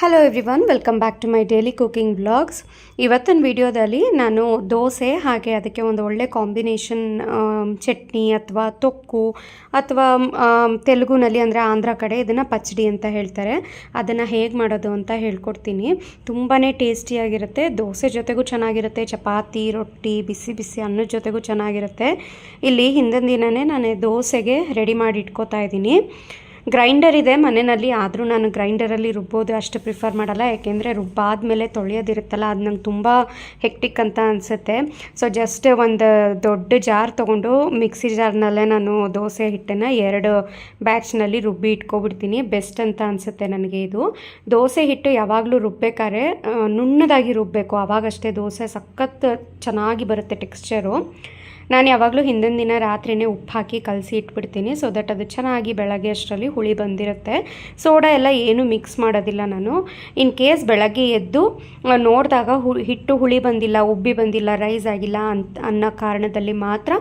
Hello everyone welcome back to my daily cooking blogs ಇವತ್ತಿನ ವಿಡಿಯೋದಲ್ಲಿ ನಾನು ದೋಸೆ ಹಾಗೆ ಅದಕ್ಕೆ ಒಂದು ಒಳ್ಳೆ ಕಾಂಬಿನೇಷನ್ ಚಟ್ನಿ ಅಥವಾ ತೊಕ್ಕು ಅಥವಾ ತೆಲುಗುನಲ್ಲಿ ಅಂದರೆ ಆಂಧ್ರ ಕಡೆ ಇದನ್ನು ಪಚ್ಚಡಿ ಅಂತ ಹೇಳ್ತಾರೆ. ಅದನ್ನು ಹೇಗೆ ಮಾಡೋದು ಅಂತ ಹೇಳ್ಕೊಡ್ತೀನಿ. ತುಂಬಾ ಟೇಸ್ಟಿಯಾಗಿರುತ್ತೆ ದೋಸೆ ಜೊತೆಗೂ ಚೆನ್ನಾಗಿರುತ್ತೆ. ಚಪಾತಿ, ರೊಟ್ಟಿ, ಬಿಸಿ ಬಿಸಿ ಅನ್ನದ ಜೊತೆಗೂ ಚೆನ್ನಾಗಿರುತ್ತೆ. ಇಲ್ಲಿ ಹಿಂದಿನ ದಿನವೇ ನಾನು ದೋಸೆಗೆ ರೆಡಿ ಮಾಡಿ ಇಟ್ಕೋತಾ ಇದ್ದೀನಿ. ಗ್ರೈಂಡರ್ ಇದೆ ಮನೆಯಲ್ಲಿ, ಆದರೂ ನಾನು ಗ್ರೈಂಡರಲ್ಲಿ ರುಬ್ಬೋದು ಅಷ್ಟು ಪ್ರಿಫರ್ ಮಾಡಲ್ಲ. ಯಾಕೆಂದರೆ ರುಬ್ಬಾದ್ಮೇಲೆ ತೊಳೆಯೋದಿರುತ್ತಲ್ಲ, ಅದು ನಂಗೆ ತುಂಬ ಹೆಕ್ಟಿಕ್ ಅಂತ ಅನಿಸುತ್ತೆ. ಸೊ ಜಸ್ಟ್ ಒಂದು ದೊಡ್ಡ ಜಾರ್ ತೊಗೊಂಡು ಮಿಕ್ಸಿ ಜಾರ್ನಲ್ಲೇ ನಾನು ದೋಸೆ ಹಿಟ್ಟನ್ನು ಎರಡು ಬ್ಯಾಚ್ನಲ್ಲಿ ರುಬ್ಬಿ ಇಟ್ಕೊಬಿಡ್ತೀನಿ. ಬೆಸ್ಟ್ ಅಂತ ಅನಿಸುತ್ತೆ ನನಗೆ ಇದು. ದೋಸೆ ಹಿಟ್ಟು ಯಾವಾಗಲೂ ರುಬ್ಬೇಕಾದ್ರೆ ನುಣ್ಣದಾಗಿ ರುಬ್ಬಬೇಕು ಆವಾಗಷ್ಟೇ ದೋಸೆ ಸಖತ್ ಚೆನ್ನಾಗಿ ಬರುತ್ತೆ ಟೆಕ್ಸ್ಚರು ನಾನು ಯಾವಾಗಲೂ ಹಿಂದಿನ ದಿನ ರಾತ್ರಿನೇ ಉಪ್ಪು ಹಾಕಿ ಕಲಸಿ ಇಟ್ಬಿಡ್ತೀನಿ ಸೊ ದಟ್ ಅದು ಚೆನ್ನಾಗಿ ಬೆಳಗ್ಗೆ ಅಷ್ಟರಲ್ಲಿ ಹುಳಿ ಬಂದಿರುತ್ತೆ. ಸೋಡಾ ಎಲ್ಲ ಏನು ಮಿಕ್ಸ್ ಮಾಡೋದಿಲ್ಲ ನಾನು. ಇನ್ ಕೇಸ್ ಬೆಳಗ್ಗೆ ಎದ್ದು ನೋಡಿದಾಗ ಹಿಟ್ಟು ಹುಳಿ ಬಂದಿಲ್ಲ, ಉಬ್ಬಿ ಬಂದಿಲ್ಲ ರೈಸ್ ಆಗಿಲ್ಲ ಅಂತ ಅನ್ನೋ ಕಾರಣದಲ್ಲಿ ಮಾತ್ರ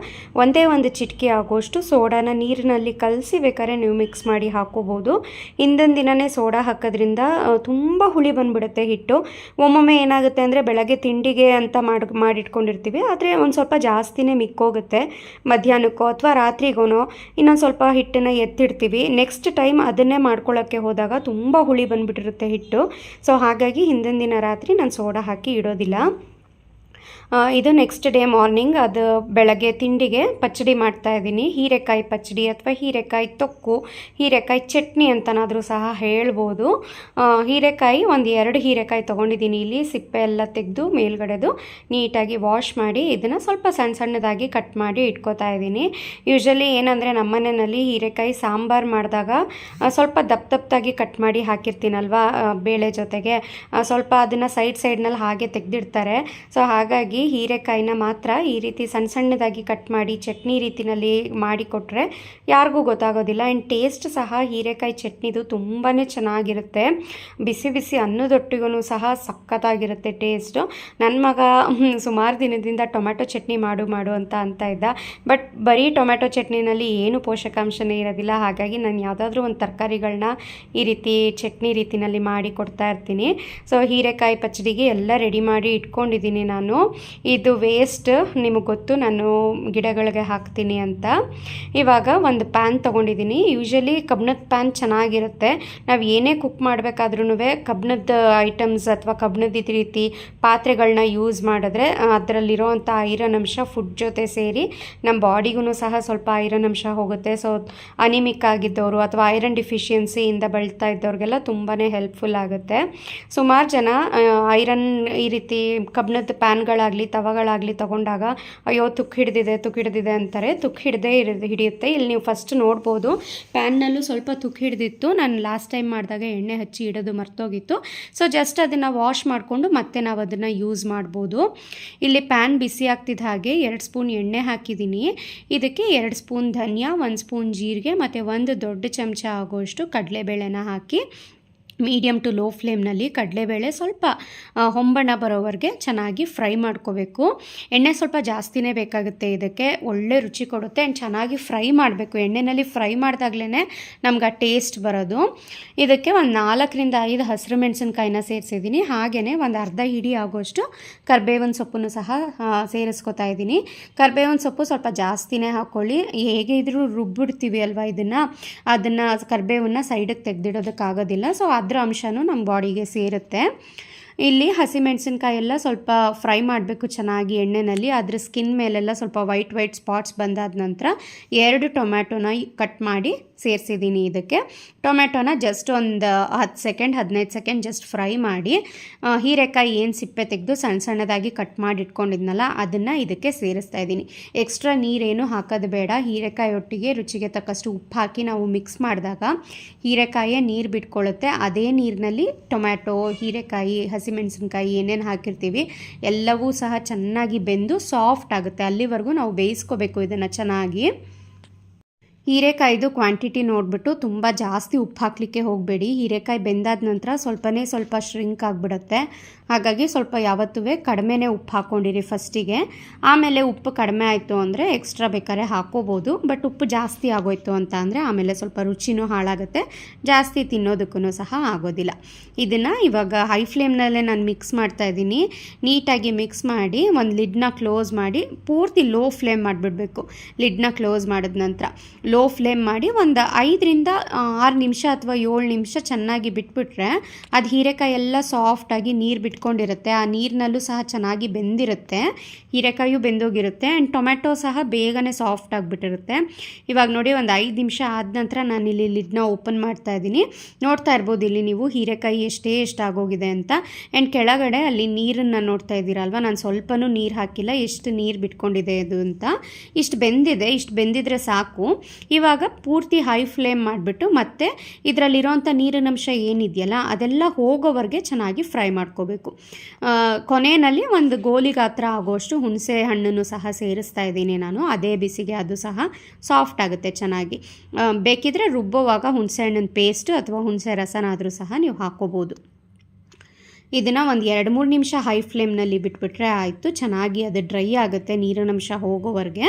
ಒಂದೇ ಒಂದು ಚಿಟಿಕೆ ಆಗೋಷ್ಟು ಸೋಡಾನ ನೀರಿನಲ್ಲಿ ಕಲಸಿ ಬೇಕಾದ್ರೆ ನೀವು ಮಿಕ್ಸ್ ಮಾಡಿ ಹಾಕೋಬೋದು ಹಿಂದಿನ ದಿನವೇ ಸೋಡಾ ಹಾಕೋದ್ರಿಂದ ತುಂಬ ಹುಳಿ ಬಂದ್ಬಿಡುತ್ತೆ ಹಿಟ್ಟು. ಒಮ್ಮೊಮ್ಮೆ ಏನಾಗುತ್ತೆ ಅಂದರೆ ಬೆಳಗ್ಗೆ ತಿಂಡಿಗೆ ಅಂತ ಮಾಡಿ, ಮಾಡಿಟ್ಕೊಂಡಿರ್ತೀವಿ, ಆದರೆ ಒಂದು ಸ್ವಲ್ಪ ಜಾಸ್ತಿನೇ ಮಿಕ್ಕೋಗುತ್ತೆ ಮಧ್ಯಾಹ್ನಕ್ಕೋ ಅಥವಾ ರಾತ್ರಿಗೋ ಇನ್ನೊಂದು ಸ್ವಲ್ಪ ಹಿಟ್ಟನ್ನು ಎತ್ತಿಡ್ತೀವಿ. ನೆಕ್ಸ್ಟ್ ಟೈಮ್ ಅದನ್ನೇ ಮಾಡ್ಕೊಳ್ಳೋಕ್ಕೆ ಹೋದಾಗ ತುಂಬ ಹುಳಿ ಬಂದುಬಿಟ್ಟಿರುತ್ತೆ ಹಿಟ್ಟು. ಸೊ ಹಾಗಾಗಿ ಹಿಂದಿನ ದಿನ ರಾತ್ರಿ ನಾನು ಸೋಡಾ ಹಾಕಿ ಇಡೋದಿಲ್ಲ. ಇದು ನೆಕ್ಸ್ಟ್ ಡೇ ಮಾರ್ನಿಂಗ್ ಅದು ಬೆಳಗ್ಗೆ ತಿಂಡಿಗೆ ಪಚ್ಚಡಿ ಮಾಡ್ತಾ ಇದ್ದೀನಿ. ಹೀರೆಕಾಯಿ ಪಚ್ಚಡಿ ಅಥವಾ ಹೀರೆಕಾಯಿ ತೊಕ್ಕು, ಹೀರೆಕಾಯಿ ಚಟ್ನಿ ಅಂತನಾದರೂ ಸಹ ಹೇಳ್ಬೋದು. ಹೀರೆಕಾಯಿ ಒಂದು ಎರಡು ಹೀರೆಕಾಯಿ ತೊಗೊಂಡಿದ್ದೀನಿ. ಇಲ್ಲಿ ಸಿಪ್ಪೆ ಎಲ್ಲ ತೆಗೆದು ಮೇಲ್ಗಡೆದು ನೀಟಾಗಿ ವಾಶ್ ಮಾಡಿ ಇದನ್ನು ಸ್ವಲ್ಪ ಸಣ್ಣ ಸಣ್ಣದಾಗಿ ಕಟ್ ಮಾಡಿ ಇಟ್ಕೋತಾ ಇದ್ದೀನಿ. ಯೂಶಲಿ ಏನಂದರೆ ನಮ್ಮನೆಯಲ್ಲಿ ಹೀರೆಕಾಯಿ ಸಾಂಬಾರು ಮಾಡಿದಾಗ ಸ್ವಲ್ಪ ದಪ್ಪ ದಪ್ಪದಾಗಿ ಕಟ್ ಮಾಡಿ ಹಾಕಿರ್ತೀನಲ್ವಾ ಬೇಳೆ ಜೊತೆಗೆ. ಸ್ವಲ್ಪ ಅದನ್ನು ಸೈಡ್ ಸೈಡ್ನಲ್ಲಿ ಹಾಗೆ ತೆಗೆದಿಡ್ತಾರೆ. ಸೊ ಹಾಗಾಗಿ ಹೀರೆಕಾಯಿನ ಮಾತ್ರ ಈ ರೀತಿ ಸಣ್ಣ ಸಣ್ಣದಾಗಿ ಕಟ್ ಮಾಡಿ ಚಟ್ನಿ ರೀತಿನಲ್ಲಿ ಮಾಡಿಕೊಟ್ರೆ ಯಾರಿಗೂ ಗೊತ್ತಾಗೋದಿಲ್ಲ. ಆ್ಯಂಡ್ ಟೇಸ್ಟ್ ಸಹ ಹೀರೆಕಾಯಿ ಚಟ್ನಿದು ತುಂಬಾ ಚೆನ್ನಾಗಿರುತ್ತೆ. ಬಿಸಿ ಬಿಸಿ ಅನ್ನದೊಟ್ಟಿಗೂ ಸಹ ಸಖತ್ತಾಗಿರುತ್ತೆ ಟೇಸ್ಟು ನನ್ನ ಮಗ ಸುಮಾರು ದಿನದಿಂದ ಟೊಮೆಟೊ ಚಟ್ನಿ ಮಾಡು ಮಾಡು ಅಂತ ಅಂತ ಇದ್ದ. ಬಟ್ ಬರೀ ಟೊಮೆಟೊ ಚಟ್ನಿನಲ್ಲಿ ಏನು ಪೋಷಕಾಂಶನೇ ಇರೋದಿಲ್ಲ. ಹಾಗಾಗಿ ನಾನು ಯಾವುದಾದ್ರೂ ಒಂದು ತರಕಾರಿಗಳನ್ನ ಈ ರೀತಿ ಚಟ್ನಿ ರೀತಿನಲ್ಲಿ ಮಾಡಿ ಕೊಡ್ತಾ ಇರ್ತೀನಿ. ಸೊ ಹೀರೆಕಾಯಿ ಪಚ್ಚಡಿಗೆ ಎಲ್ಲ ರೆಡಿ ಮಾಡಿ ಇಟ್ಕೊಂಡಿದ್ದೀನಿ ನಾನು. ಇದು ವೇಸ್ಟ್ ನಿಮಗೆ ಗೊತ್ತು, ನಾನು ಗಿಡಗಳಿಗೆ ಹಾಕ್ತೀನಿ ಅಂತ. ಇವಾಗ ಒಂದು ಪ್ಯಾನ್ ತೊಗೊಂಡಿದ್ದೀನಿ ಯೂಶಲಿ ಕಬ್ಬಿಣದ ಪ್ಯಾನ್ ಚೆನ್ನಾಗಿರುತ್ತೆ. ನಾವು ಏನೇ ಕುಕ್ ಮಾಡಬೇಕಾದ್ರೂ ಕಬ್ಬಿಣದ ಐಟಮ್ಸ್ ಅಥವಾ ಕಬ್ಬಿಣದ ರೀತಿ ಪಾತ್ರೆಗಳನ್ನ ಯೂಸ್ ಮಾಡಿದ್ರೆ ಅದರಲ್ಲಿರೋವಂಥ ಐರನ್ ಅಂಶ ಫುಡ್ ಜೊತೆ ಸೇರಿ ನಮ್ಮ ಬಾಡಿಗೂ ಸಹ ಸ್ವಲ್ಪ ಐರನ್ ಅಂಶ ಹೋಗುತ್ತೆ. ಸೊ ಅನಿಮಿಕ್ ಆಗಿದ್ದವರು ಅಥವಾ ಐರನ್ ಡಿಫಿಷಿಯನ್ಸಿಯಿಂದ ಬೆಳ್ತಾ ಇದ್ದವ್ರಿಗೆಲ್ಲ ತುಂಬಾ ಹೆಲ್ಪ್ಫುಲ್ ಆಗುತ್ತೆ. ಸುಮಾರು ಜನ ಐರನ್ ಈ ರೀತಿ ಕಬ್ಬಿಣದ ಪ್ಯಾನ್ಗಳಾಗಲಿ ತವಗಳಾಗಲಿ ತಗೊಂಡಾಗ, ಅಯ್ಯೋ, ತುಕ್ಕು ಹಿಡಿದಿದೆ ತುಕ್ಕು ಹಿಡಿದಿದೆ ಅಂತಾರೆ. ತುಕ್ಕು ಹಿಡದೆ ಹಿಡಿಯುತ್ತೆ. ಇಲ್ಲಿ ನೀವು ಫಸ್ಟ್ ನೋಡ್ಬೋದು ಪ್ಯಾನ್ನಲ್ಲೂ ಸ್ವಲ್ಪ ತುಕ್ಕು ಹಿಡಿದಿತ್ತು. ನಾನು ಲಾಸ್ಟ್ ಟೈಮ್ ಮಾಡಿದಾಗ ಎಣ್ಣೆ ಹಚ್ಚಿ ಇಡೋದು ಮರ್ತೋಗಿತ್ತು. ಸೊ ಜಸ್ಟ್ ಅದನ್ನು ವಾಶ್ ಮಾಡಿಕೊಂಡು ಮತ್ತೆ ನಾವು ಅದನ್ನು ಯೂಸ್ ಮಾಡ್ಬೋದು. ಇಲ್ಲಿ ಪ್ಯಾನ್ ಬಿಸಿ ಆಗ್ತಿದ್ದ ಹಾಗೆ ಎರಡು ಸ್ಪೂನ್ ಎಣ್ಣೆ ಹಾಕಿದ್ದೀನಿ. ಇದಕ್ಕೆ ಎರಡು ಸ್ಪೂನ್ ಧನಿಯಾ, ಒಂದು ಸ್ಪೂನ್ ಜೀರಿಗೆ ಮತ್ತು ಒಂದು ದೊಡ್ಡ ಚಮಚ ಆಗೋಷ್ಟು ಕಡಲೆಬೇಳೆನ ಹಾಕಿ ಮೀಡಿಯಮ್ ಟು ಲೋ ಫ್ಲೇಮ್ನಲ್ಲಿ ಕಡಲೆಬೇಳೆ ಸ್ವಲ್ಪ ಹೊಂಬಣ್ಣ ಬರೋವರೆಗೆ ಚೆನ್ನಾಗಿ ಫ್ರೈ ಮಾಡ್ಕೋಬೇಕು. ಎಣ್ಣೆ ಸ್ವಲ್ಪ ಜಾಸ್ತಿನೇ ಬೇಕಾಗುತ್ತೆ, ಇದಕ್ಕೆ ಒಳ್ಳೆ ರುಚಿ ಕೊಡುತ್ತೆ. ಆ್ಯಂಡ್ ಚೆನ್ನಾಗಿ ಫ್ರೈ ಮಾಡಬೇಕು. ಎಣ್ಣೆಯಲ್ಲಿ ಫ್ರೈ ಮಾಡಿದಾಗ್ಲೇ ನಮ್ಗೆ ಆ ಟೇಸ್ಟ್ ಬರೋದು. ಇದಕ್ಕೆ ಒಂದು ನಾಲ್ಕರಿಂದ ಐದು ಹಸಿರು ಮೆಣಸಿನ್ಕಾಯಿನ ಸೇರಿಸಿದ್ದೀನಿ. ಹಾಗೆಯೇ ಒಂದು ಅರ್ಧ ಹಿಡಿ ಆಗೋಷ್ಟು ಕರ್ಬೇವಿನ ಸೊಪ್ಪನ್ನು ಸಹ ಸೇರಿಸ್ಕೊತಾ ಇದ್ದೀನಿ. ಕರ್ಬೇವಿನ ಸೊಪ್ಪು ಸ್ವಲ್ಪ ಜಾಸ್ತಿನೇ ಹಾಕ್ಕೊಳ್ಳಿ. ಹೇಗೆ ಇದ್ರೂ ರುಬ್ಬಿಡ್ತೀವಿ ಅಲ್ವಾ ಇದನ್ನು? ಅದನ್ನು ಕರ್ಬೇವನ್ನ ಸೈಡಿಗೆ ತೆಗೆದಿಡೋದಕ್ಕಾಗೋದಿಲ್ಲ. ಸೊ ಅದರ ಅಂಶನೂ ನಮ್ಮ ಬಾಡಿಗೆ ಸೇರುತ್ತೆ. ಇಲ್ಲಿ ಹಸಿಮೆಣಸಿನ್ಕಾಯಿ ಎಲ್ಲ ಸ್ವಲ್ಪ ಫ್ರೈ ಮಾಡಬೇಕು ಚೆನ್ನಾಗಿ ಎಣ್ಣೆಯಲ್ಲಿ ಅದ್ರ ಸ್ಕಿನ್ ಮೇಲೆಲ್ಲ ಸ್ವಲ್ಪ ವೈಟ್ ವೈಟ್ ಸ್ಪಾಟ್ಸ್ ಬಂದಾದ ನಂತರ ಎರಡು ಟೊಮ್ಯಾಟೊನ ಕಟ್ ಮಾಡಿ ಸೇರಿಸಿದ್ದೀನಿ ಇದಕ್ಕೆ. ಟೊಮೆಟೊನ ಜಸ್ಟ್ ಒಂದು ಹತ್ತು ಸೆಕೆಂಡ್ ಹದಿನೈದು ಸೆಕೆಂಡ್ ಜಸ್ಟ್ ಫ್ರೈ ಮಾಡಿ ಹೀರೆಕಾಯಿ ಏನು ಸಿಪ್ಪೆ ತೆಗೆದು ಸಣ್ಣ ಸಣ್ಣದಾಗಿ ಕಟ್ ಮಾಡಿ ಇಟ್ಕೊಂಡಿದ್ನಲ್ಲ, ಅದನ್ನು ಇದಕ್ಕೆ ಸೇರಿಸ್ತಾ ಇದ್ದೀನಿ. ಎಕ್ಸ್ಟ್ರಾ ನೀರೇನು ಹಾಕೋದು ಬೇಡ. ಹೀರೆಕಾಯಿ ಒಟ್ಟಿಗೆ ರುಚಿಗೆ ತಕ್ಕಷ್ಟು ಉಪ್ಪು ಹಾಕಿ ನಾವು ಮಿಕ್ಸ್ ಮಾಡಿದಾಗ ಹೀರೆಕಾಯಿಯ ನೀರು ಬಿಟ್ಕೊಳ್ಳುತ್ತೆ ಅದೇ ನೀರಿನಲ್ಲಿ ಟೊಮ್ಯಾಟೊ, ಹೀರೆಕಾಯಿ, ಹಸಿಮೆಣಸಿನ್ಕಾಯಿ ಏನೇನು ಹಾಕಿರ್ತೀವಿ, ಎಲ್ಲವೂ ಸಹ ಚೆನ್ನಾಗಿ ಬೆಂದು ಸಾಫ್ಟ್ ಆಗುತ್ತೆ. ಅಲ್ಲಿವರೆಗೂ ನಾವು ಬೇಯಿಸ್ಕೋಬೇಕು ಇದನ್ನು ಚೆನ್ನಾಗಿ. ಹೀರೆಕಾಯ್ದು ಕ್ವಾಂಟಿಟಿ ನೋಡಿಬಿಟ್ಟು ತುಂಬ ಜಾಸ್ತಿ ಉಪ್ಪು ಹಾಕಲಿಕ್ಕೆ ಹೋಗಬೇಡಿ. ಹೀರೆಕಾಯಿ ಬೆಂದಾದ ನಂತರ ಸ್ವಲ್ಪನೇ ಸ್ವಲ್ಪ ಶ್ರಿಂಕ್ ಆಗಿಬಿಡುತ್ತೆ. ಹಾಗಾಗಿ ಸ್ವಲ್ಪ ಯಾವತ್ತೂ ಕಡಿಮೆನೇ ಉಪ್ಪು ಹಾಕ್ಕೊಂಡಿರಿ ಫಸ್ಟಿಗೆ. ಆಮೇಲೆ ಉಪ್ಪು ಕಡಿಮೆ ಆಯಿತು ಅಂದರೆ ಎಕ್ಸ್ಟ್ರಾ ಬೇಕಾದ್ರೆ ಹಾಕೋಬೋದು. ಬಟ್ ಉಪ್ಪು ಜಾಸ್ತಿ ಆಗೋಯ್ತು ಅಂತ ಅಂದರೆ ಆಮೇಲೆ ಸ್ವಲ್ಪ ರುಚಿನೂ ಹಾಳಾಗುತ್ತೆ. ಜಾಸ್ತಿ ತಿನ್ನೋದಕ್ಕೂ ಸಹ ಆಗೋದಿಲ್ಲ. ಇದನ್ನು ಇವಾಗ ಹೈ ಫ್ಲೇಮ್ನಲ್ಲೇ ನಾನು ಮಿಕ್ಸ್ ಮಾಡ್ತಾ ಇದ್ದೀನಿ. ನೀಟಾಗಿ ಮಿಕ್ಸ್ ಮಾಡಿ ಒಂದು ಲಿಡ್ನ ಕ್ಲೋಸ್ ಮಾಡಿ ಪೂರ್ತಿ ಲೋ ಫ್ಲೇಮ್ ಮಾಡಿಬಿಡ್ಬೇಕು. ಲಿಡ್ನ ಕ್ಲೋಸ್ ಮಾಡಿದ ನಂತರ ಲೋ ಫ್ಲೇಮ್ ಮಾಡಿ ಒಂದು ಐದರಿಂದ ಆರು ನಿಮಿಷ ಅಥವಾ ಏಳು ನಿಮಿಷ ಚೆನ್ನಾಗಿ ಬಿಟ್ಬಿಟ್ರೆ ಅದು ಹೀರೆಕಾಯಿ ಎಲ್ಲ ಸಾಫ್ಟಾಗಿ ನೀರು ಬಿಟ್ಕೊಂಡಿರುತ್ತೆ ಆ ನೀರಿನಲ್ಲೂ ಸಹ ಚೆನ್ನಾಗಿ ಬೆಂದಿರುತ್ತೆ ಹೀರೆಕಾಯಿಯು ಬೆಂದೋಗಿರುತ್ತೆ ಆ್ಯಂಡ್ ಟೊಮೆಟೊ ಸಹ ಬೇಗನೆ ಸಾಫ್ಟ್ ಆಗಿಬಿಟ್ಟಿರುತ್ತೆ. ಇವಾಗ ನೋಡಿ ಒಂದು ಐದು ನಿಮಿಷ ಆದ ನಂತರ ನಾನು ಇಲ್ಲಿ ಲಿಡ್ನ ಓಪನ್ ಮಾಡ್ತಾ ಇದ್ದೀನಿ. ನೋಡ್ತಾ ಇರ್ಬೋದು ಇಲ್ಲಿ ನೀವು ಹೀರೆಕಾಯಿ ಎಷ್ಟೇ ಎಷ್ಟು ಆಗೋಗಿದೆ ಅಂತ. ಆ್ಯಂಡ್ ಕೆಳಗಡೆ ಅಲ್ಲಿ ನೀರನ್ನು ನೋಡ್ತಾ ಇದ್ದೀರಲ್ವ? ನಾನು ಸ್ವಲ್ಪನೂ ನೀರು ಹಾಕಿಲ್ಲ, ಎಷ್ಟು ನೀರು ಬಿಟ್ಕೊಂಡಿದೆ ಅದು ಅಂತ. ಇಷ್ಟು ಬೆಂದಿದೆ, ಇಷ್ಟು ಬೆಂದಿದ್ರೆ ಸಾಕು. ಇವಾಗ ಪೂರ್ತಿ ಹೈ ಫ್ಲೇಮ್ ಮಾಡಿಬಿಟ್ಟು ಮತ್ತೆ ಇದರಲ್ಲಿರೋಂಥ ನೀರಿನಂಶ ಏನಿದೆಯಲ್ಲ, ಅದೆಲ್ಲ ಹೋಗೋವರೆಗೆ ಚೆನ್ನಾಗಿ ಫ್ರೈ ಮಾಡ್ಕೋಬೇಕು. ಕೊನೆಯಲ್ಲಿ ಒಂದು ಗೋಲಿ ಗಾತ್ರ ಆಗೋಷ್ಟು ಹುಣಸೆ ಹಣ್ಣನ್ನು ಸಹ ಸೇರಿಸ್ತಾ ಇದ್ದೀನಿ ನಾನು. ಅದೇ ಬಿಸಿಗೆ ಅದು ಸಹ ಸಾಫ್ಟ್ ಆಗುತ್ತೆ ಚೆನ್ನಾಗಿ. ಬೇಕಿದ್ರೆ ರುಬ್ಬುವಾಗ ಹುಣಸೆ ಹಣ್ಣಿನ ಪೇಸ್ಟ್ ಅಥವಾ ಹುಣಸೆ ರಸನಾದರೂ ಸಹ ನೀವು ಹಾಕ್ಕೋಬೋದು ಇದನ್ನು ಒಂದು ಎರಡು ಮೂರು ನಿಮಿಷ ಹೈ ಫ್ಲೇಮ್ನಲ್ಲಿ ಬಿಟ್ಬಿಟ್ರೆ ಆಯಿತು. ಚೆನ್ನಾಗಿ ಅದು ಡ್ರೈ ಆಗುತ್ತೆ. ನೀರಿನಂಶ ಹೋಗೋವರೆಗೆ.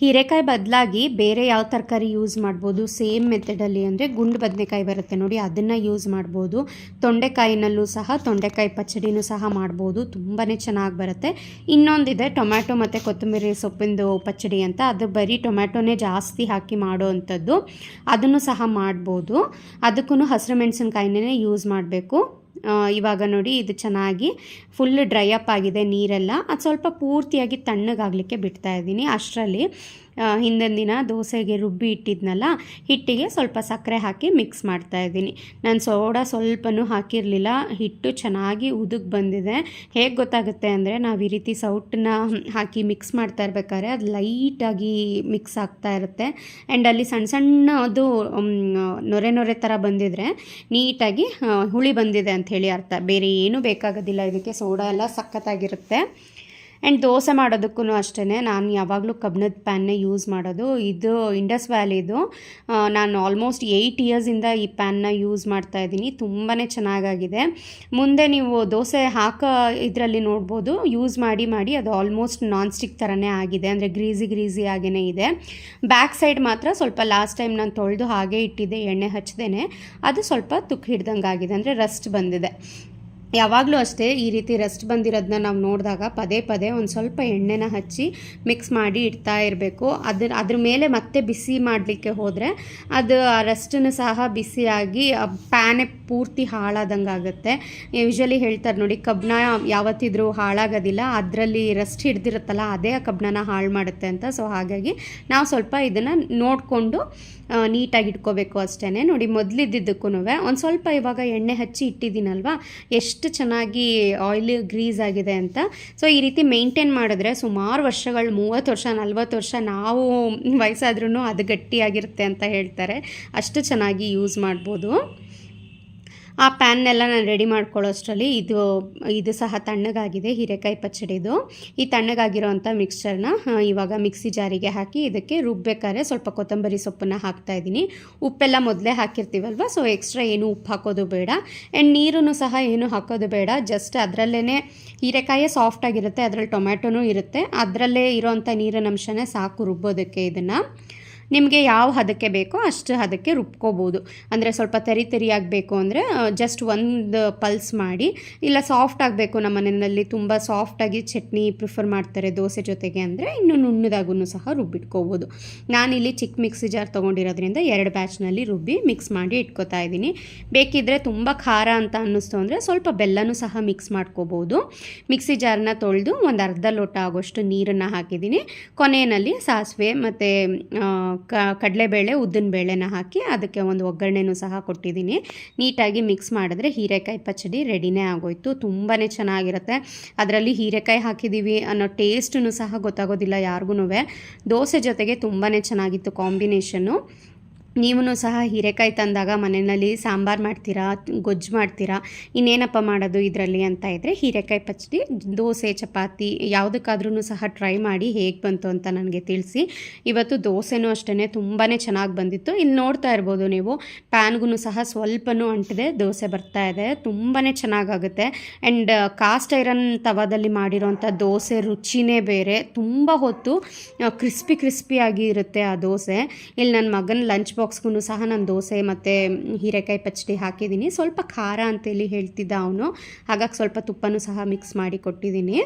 ಹೀರೆಕಾಯಿ ಬದಲಾಗಿ ಬೇರೆ ಯಾವ ತರಕಾರಿ ಯೂಸ್ ಮಾಡ್ಬೋದು? ಸೇಮ್ ಮೆಥಡಲ್ಲಿ ಅಂದರೆ ಗುಂಡು ಬದನೆಕಾಯಿ ಬರುತ್ತೆ ನೋಡಿ, ಅದನ್ನು ಯೂಸ್ ಮಾಡ್ಬೋದು. ತೊಂಡೆಕಾಯಿನಲ್ಲೂ ಸಹ ತೊಂಡೆಕಾಯಿ ಪಚಡಿನೂ ಸಹ ಮಾಡ್ಬೋದು. ತುಂಬಾ ಚೆನ್ನಾಗಿ ಬರುತ್ತೆ. ಇನ್ನೊಂದಿದೆ ಟೊಮ್ಯಾಟೊ ಮತ್ತು ಕೊತ್ತಂಬರಿ ಸೊಪ್ಪಿಂದು ಪಚಡಿ ಅಂತ. ಅದು ಬರೀ ಟೊಮ್ಯಾಟೊನೇ ಜಾಸ್ತಿ ಹಾಕಿ ಮಾಡೋ ಅಂಥದ್ದು ಅದನ್ನು ಸಹ ಮಾಡ್ಬೋದು. ಅದಕ್ಕೂ ಹಸಿರು ಮೆಣಸಿನ್ಕಾಯಿನೇ ಯೂಸ್ ಮಾಡಬೇಕು. ಇವಾಗ ನೋಡಿ ಇದು ಚೆನ್ನಾಗಿ ಫುಲ್ ಡ್ರೈ ಅಪ್ ಆಗಿದೆ ನೀರೆಲ್ಲ. ಅದು ಸ್ವಲ್ಪ ಪೂರ್ತಿಯಾಗಿ ತಣ್ಣಗಾಗಲಿಕ್ಕೆ ಬಿಡ್ತಾ ಇದ್ದೀನಿ ಅಷ್ಟರಲ್ಲಿ. ಹಿಂದಿನ ದಿನ ದೋಸೆಗೆ ರುಬ್ಬಿ ಇಟ್ಟಿದ್ನಲ್ಲ, ಹಿಟ್ಟಿಗೆ ಸ್ವಲ್ಪ ಸಕ್ಕರೆ ಹಾಕಿ ಮಿಕ್ಸ್ ಮಾಡ್ತಾ ಇದ್ದೀನಿ. ನಾನು ಸೋಡಾ ಸ್ವಲ್ಪನೂ ಹಾಕಿರಲಿಲ್ಲ, ಹಿಟ್ಟು ಚೆನ್ನಾಗಿ ಉದುಗ್ ಬಂದಿದೆ. ಹೇಗೆ ಗೊತ್ತಾಗುತ್ತೆ ಅಂದರೆ, ನಾವು ಈ ರೀತಿ ಸೌಟನ್ನ ಹಾಕಿ ಮಿಕ್ಸ್ ಮಾಡ್ತಾ ಇರ್ಬೇಕಾದ್ರೆ, ಅದು ಲೈಟಾಗಿ ಮಿಕ್ಸ್ ಆಗ್ತಾ ಇರುತ್ತೆ. ಆ್ಯಂಡ್ ಅಲ್ಲಿ ಸಣ್ಣ ಸಣ್ಣ ಅದು ನೊರೆ ನೊರೆ ಥರ ಬಂದಿದ್ರೆ, ನೀಟಾಗಿ ಹುಳಿ ಬಂದಿದೆ ಅಂತ ಹೇಳಿ ಅರ್ಥ. ಬೇರೆ ಏನೂ ಬೇಕಾಗೋದಿಲ್ಲ, ಇದಕ್ಕೆ ಸೋಡಾ ಎಲ್ಲ ಸಖತ್ತಾಗಿರುತ್ತೆ. ಆ್ಯಂಡ್ ದೋಸೆ ಮಾಡೋದಕ್ಕೂ ಅಷ್ಟೇ ನಾನು ಯಾವಾಗಲೂ ಕಬ್ಬಿಣದ ಪ್ಯಾನ್ನೇ ಯೂಸ್ ಮಾಡೋದು. ಇದು ಇಂಡಸ್ ವ್ಯಾಲಿದು ನಾನು ಆಲ್ಮೋಸ್ಟ್ ಏಯ್ಟ್ ಇಯರ್ಸಿಂದ ಈ ಪ್ಯಾನ್ನ ಯೂಸ್ ಮಾಡ್ತಾ ಇದ್ದೀನಿ. ತುಂಬಾ ಚೆನ್ನಾಗಾಗಿದೆ. ಮುಂದೆ ನೀವು ದೋಸೆ ಹಾಕೋ ಇದರಲ್ಲಿ ನೋಡ್ಬೋದು. ಯೂಸ್ ಮಾಡಿ ಮಾಡಿ ಅದು ಆಲ್ಮೋಸ್ಟ್ ನಾನ್ ಸ್ಟಿಕ್ ಥರನೇ ಆಗಿದೆ. ಅಂದರೆ ಗ್ರೀಸಿ ಗ್ರೀಸಿ ಆಗೇ ಇದೆ. ಬ್ಯಾಕ್ ಸೈಡ್ ಮಾತ್ರ ಸ್ವಲ್ಪ ಲಾಸ್ಟ್ ಟೈಮ್ ನಾನು ತೊಳೆದು ಹಾಗೆ ಇಟ್ಟಿದ್ದೆ, ಎಣ್ಣೆ ಹಚ್ಚದೇನೆ ಅದು ಸ್ವಲ್ಪ ತುಕ್ಕು ಹಿಡ್ದಂಗೆ ಆಗಿದೆ ಅಂದರೆ ರಸ್ಟ್ ಬಂದಿದೆ. ಯಾವಾಗಲೂ ಅಷ್ಟೇ ಈ ರೀತಿ ರೆಸ್ಟ್ ಬಂದಿರೋದನ್ನ ನಾವು ನೋಡಿದಾಗ ಪದೇ ಪದೇ ಒಂದು ಸ್ವಲ್ಪ ಎಣ್ಣೆನ ಹಚ್ಚಿ ಮಿಕ್ಸ್ ಮಾಡಿ ಇಡ್ತಾ ಇರಬೇಕು. ಅದ್ರ ಅದ್ರ ಮೇಲೆ ಮತ್ತೆ ಬಿಸಿ ಮಾಡಲಿಕ್ಕೆ ಹೋದರೆ ಅದು ಆ ರೆಸ್ಟನ್ನು ಸಹ ಬಿಸಿಯಾಗಿ ಪ್ಯಾನೆ ಪೂರ್ತಿ ಹಾಳಾದಂಗೆ ಆಗುತ್ತೆ. ಯೂಶ್ವಲಿ ಹೇಳ್ತಾರೆ ನೋಡಿ ಕಬ್ಬನ ಯಾವತ್ತಿದ್ರೂ ಹಾಳಾಗೋದಿಲ್ಲ, ಅದರಲ್ಲಿ ರೆಸ್ಟ್ ಹಿಡ್ದಿರುತ್ತಲ್ಲ, ಅದೇ ಆ ಕಬ್ಬಣನ ಹಾಳು ಮಾಡುತ್ತೆ ಅಂತ. ಸೊ ಹಾಗಾಗಿ ನಾವು ಸ್ವಲ್ಪ ಇದನ್ನು ನೋಡಿಕೊಂಡು ನೀಟಾಗಿ ಇಟ್ಕೋಬೇಕು ಅಷ್ಟೇ ನೋಡಿ ಮೊದಲಿದ್ದಕ್ಕೂ ಒಂದು ಸ್ವಲ್ಪ ಇವಾಗ ಎಣ್ಣೆ ಹಚ್ಚಿ ಇಟ್ಟಿದ್ದೀನಲ್ವಾ, ಎಷ್ಟು ಚೆನ್ನಾಗಿ ಆಯಿಲ್ ಗ್ರೀಸ್ ಆಗಿದೆ ಅಂತ. ಸೊ ಈ ರೀತಿ ಮೇಂಟೈನ್ ಮಾಡಿದ್ರೆ ಸುಮಾರು ವರ್ಷಗಳು, ಮೂವತ್ತು ವರ್ಷ, ನಲ್ವತ್ತು ವರ್ಷ ನಾವು ವಯಸ್ಸಾದ್ರೂ ಅದು ಗಟ್ಟಿಯಾಗಿರುತ್ತೆ ಅಂತ ಹೇಳ್ತಾರೆ. ಅಷ್ಟು ಚೆನ್ನಾಗಿ ಯೂಸ್ ಮಾಡ್ಬೋದು. ಆ ಪ್ಯಾನ್ನೆಲ್ಲ ನಾನು ರೆಡಿ ಮಾಡ್ಕೊಳ್ಳೋಷ್ಟರಲ್ಲಿ ಇದು ಇದು ಸಹ ತಣ್ಣಗಾಗಿದೆ ಹೀರೆಕಾಯಿ ಪಚ್ಚಡಿದು. ಈ ತಣ್ಣಗಾಗಿರೋವಂಥ ಮಿಕ್ಸ್ಚರ್ನ ಆ, ಇವಾಗ ಮಿಕ್ಸಿ ಜಾರಿಗೆ ಹಾಕಿ ಇದಕ್ಕೆ ರುಬ್ಬೇಕಾದ್ರೆ ಸ್ವಲ್ಪ ಕೊತ್ತಂಬರಿ ಸೊಪ್ಪನ್ನು ಹಾಕ್ತಾ ಇದ್ದೀನಿ. ಉಪ್ಪೆಲ್ಲ ಮೊದಲೇ ಹಾಕಿರ್ತೀವಲ್ವ ಸೊ ಎಕ್ಸ್ಟ್ರಾ ಏನು ಉಪ್ಪು ಹಾಕೋದು ಬೇಡ. ಆ್ಯಂಡ್ ನೀರು ಸಹ ಏನು ಹಾಕೋದು ಬೇಡ ಜಸ್ಟ್ ಅದರಲ್ಲೇ ಹೀರೆಕಾಯೇ ಸಾಫ್ಟ್ ಆಗಿರುತ್ತೆ ಅದರಲ್ಲಿ ಟೊಮ್ಯಾಟೊನೂ ಇರುತ್ತೆ. ಅದರಲ್ಲೇ ಇರೋವಂಥ ನೀರಿನ ಅಂಶನೇ ಸಾಕು ರುಬ್ಬೋದಕ್ಕೆ ಇದನ್ನು. ನಿಮಗೆ ಯಾವ ಹದಕ್ಕೆ ಬೇಕೋ ಅಷ್ಟು ಹದಕ್ಕೆ ರುಬ್ಕೋಬೋದು. ಅಂದರೆ ಸ್ವಲ್ಪ ತರಿ ತೆರಿ ಆಗಬೇಕು ಅಂದರೆ ಜಸ್ಟ್ ಒಂದು ಪಲ್ಸ್ ಮಾಡಿ, ಇಲ್ಲ ಸಾಫ್ಟ್ ಆಗಬೇಕು ನಮ್ಮ ಮನೆಯಲ್ಲಿ, ತುಂಬ ಸಾಫ್ಟಾಗಿ ಚಟ್ನಿ ಪ್ರಿಫರ್ ಮಾಡ್ತಾರೆ ದೋಸೆ ಜೊತೆಗೆ ಅಂದರೆ ಇನ್ನು ನುಣ್ಣದಾಗೂ ಸಹ ರುಬ್ಬಿಟ್ಕೋಬೋದು. ನಾನಿಲ್ಲಿ ಚಿಕ್ಕ ಮಿಕ್ಸಿ ಜಾರ್ ತೊಗೊಂಡಿರೋದ್ರಿಂದ ಎರಡು ಬ್ಯಾಚ್ನಲ್ಲಿ ರುಬ್ಬಿ ಮಿಕ್ಸ್ ಮಾಡಿ ಇಟ್ಕೋತಾ ಇದ್ದೀನಿ. ಬೇಕಿದ್ದರೆ ತುಂಬ ಖಾರ ಅಂತ ಅನ್ನಿಸ್ತು ಅಂದರೆ ಸ್ವಲ್ಪ ಬೆಲ್ಲನೂ ಸಹ ಮಿಕ್ಸ್ ಮಾಡ್ಕೋಬೋದು. ಮಿಕ್ಸಿ ಜಾರ್ನ ತೊಳೆದು ಒಂದು ಅರ್ಧ ಲೋಟ ಆಗೋಷ್ಟು ನೀರನ್ನು ಹಾಕಿದ್ದೀನಿ. ಕೊನೆಯಲ್ಲಿ ಸಾಸಿವೆ ಮತ್ತು ಕ ಕಡಲೆಬೇಳೆ ಉದ್ದಿನ ಬೇಳೆನ ಹಾಕಿ ಅದಕ್ಕೆ ಒಂದು ಒಗ್ಗರಣೆನೂ ಸಹ ಕೊಟ್ಟಿದ್ದೀನಿ. ನೀಟಾಗಿ ಮಿಕ್ಸ್ ಮಾಡಿದ್ರೆ ಹೀರೆಕಾಯಿ ಪಚ್ಚಡಿ ರೆಡಿನೇ ಆಗೋಯ್ತು. ತುಂಬಾ ಚೆನ್ನಾಗಿರುತ್ತೆ. ಅದರಲ್ಲಿ ಹೀರೆಕಾಯಿ ಹಾಕಿದ್ದೀವಿ ಅನ್ನೋ ಟೇಸ್ಟೂ ಸಹ ಗೊತ್ತಾಗೋದಿಲ್ಲ ಯಾರಿಗೂ ದೋಸೆ ಜೊತೆಗೆ ತುಂಬಾ ಚೆನ್ನಾಗಿತ್ತು ಕಾಂಬಿನೇಷನ್ನು. ನೀವು ಸಹ ಹೀರೆಕಾಯಿ ತಂದಾಗ ಮನೆಯಲ್ಲಿ ಸಾಂಬಾರು ಮಾಡ್ತೀರಾ, ಗೊಜ್ಜು ಮಾಡ್ತೀರಾ, ಇನ್ನೇನಪ್ಪ ಮಾಡೋದು ಇದರಲ್ಲಿ ಅಂತ ಇದ್ದರೆ ಹೀರೆಕಾಯಿ ಪಚ್ಚಡಿ, ದೋಸೆ, ಚಪಾತಿ ಯಾವುದಕ್ಕಾದ್ರೂ ಸಹ ಟ್ರೈ ಮಾಡಿ ಹೇಗೆ ಬಂತು ಅಂತ ನನಗೆ ತಿಳಿಸಿ. ಇವತ್ತು ದೋಸೆನೂ ಅಷ್ಟೇ ತುಂಬಾ ಚೆನ್ನಾಗಿ ಬಂದಿತ್ತು. ಇಲ್ಲಿ ನೋಡ್ತಾ ಇರ್ಬೋದು ನೀವು ಪ್ಯಾನ್ಗೂ ಸಹ ಸ್ವಲ್ಪನೂ ಅಂಟಿದೆ, ದೋಸೆ ಬರ್ತಾ ಇದೆ ತುಂಬಾ ಚೆನ್ನಾಗಾಗುತ್ತೆ. ಆ್ಯಂಡ್ ಕಾಸ್ಟ್ ಐರನ್ ತವಾದಲ್ಲಿ ಮಾಡಿರೋಂಥ ದೋಸೆ ರುಚಿನೇ ಬೇರೆ, ತುಂಬ ಹೊತ್ತು ಕ್ರಿಸ್ಪಿ ಕ್ರಿಸ್ಪಿಯಾಗಿ ಇರುತ್ತೆ ಆ ದೋಸೆ. ಇಲ್ಲಿ ನನ್ನ ಮಗನ ಲಂಚ್ ಬಾಕ್ಸ್ಗೂ ಸಹ ನಾನು ದೋಸೆ ಮತ್ತು ಹೀರೆಕಾಯಿ ಪಚ್ಚಡಿ ಹಾಕಿದ್ದೀನಿ. ಸ್ವಲ್ಪ ಖಾರ ಅಂತೇಳಿ ಹೇಳ್ತಿದ್ದ ಅವನು. ಹಾಗಾಗಿ ಸ್ವಲ್ಪ ತುಪ್ಪನೂ ಸಹ ಮಿಕ್ಸ್ ಮಾಡಿ ಕೊಟ್ಟಿದ್ದೀನಿ.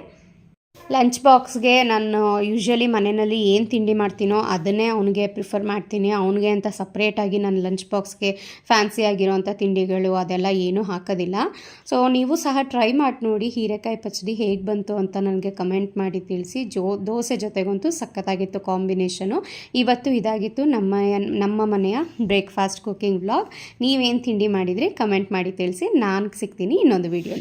ಲಂಚ್ ಬಾಕ್ಸ್ಗೆ ನಾನು ಯೂಶ್ವಲಿ ಮನೆಯಲ್ಲಿ ಏನು ತಿಂಡಿ ಮಾಡ್ತೀನೋ ಅದನ್ನೇ ಅವನಿಗೆ ಪ್ರಿಫರ್ ಮಾಡ್ತೀನಿ. ಅವನಿಗೆ ಅಂತ ಸಪ್ರೇಟಾಗಿ ನಾನು ಲಂಚ್ ಬಾಕ್ಸ್ಗೆ ಫ್ಯಾನ್ಸಿ ಆಗಿರೋವಂಥ ತಿಂಡಿಗಳು ಅದೆಲ್ಲ ಏನೂ ಹಾಕೋದಿಲ್ಲ. ಸೊ ನೀವು ಸಹ ಟ್ರೈ ಮಾಡಿ ನೋಡಿ ಹೀರೆಕಾಯಿ ಪಚ್ಚಡಿ ಹೇಗೆ ಬಂತು ಅಂತ ನನಗೆ ಕಮೆಂಟ್ ಮಾಡಿ ತಿಳಿಸಿ. ಜೋ, ದೋಸೆ ಜೊತೆಗಂತೂ ಸಖತ್ತಾಗಿತ್ತು ಕಾಂಬಿನೇಷನು ಇವತ್ತು ಇದಾಗಿತ್ತು ನಮ್ಮ ನಮ್ಮ ಮನೆಯ ಬ್ರೇಕ್ಫಾಸ್ಟ್ ಕುಕಿಂಗ್ ಬ್ಲಾಗ್ ನೀವೇನು ತಿಂಡಿ ಮಾಡಿದರೆ ಕಮೆಂಟ್ ಮಾಡಿ ತಿಳಿಸಿ. ನಾನು ಸಿಗ್ತೀನಿ ಇನ್ನೊಂದು ವೀಡಿಯೋಲಿ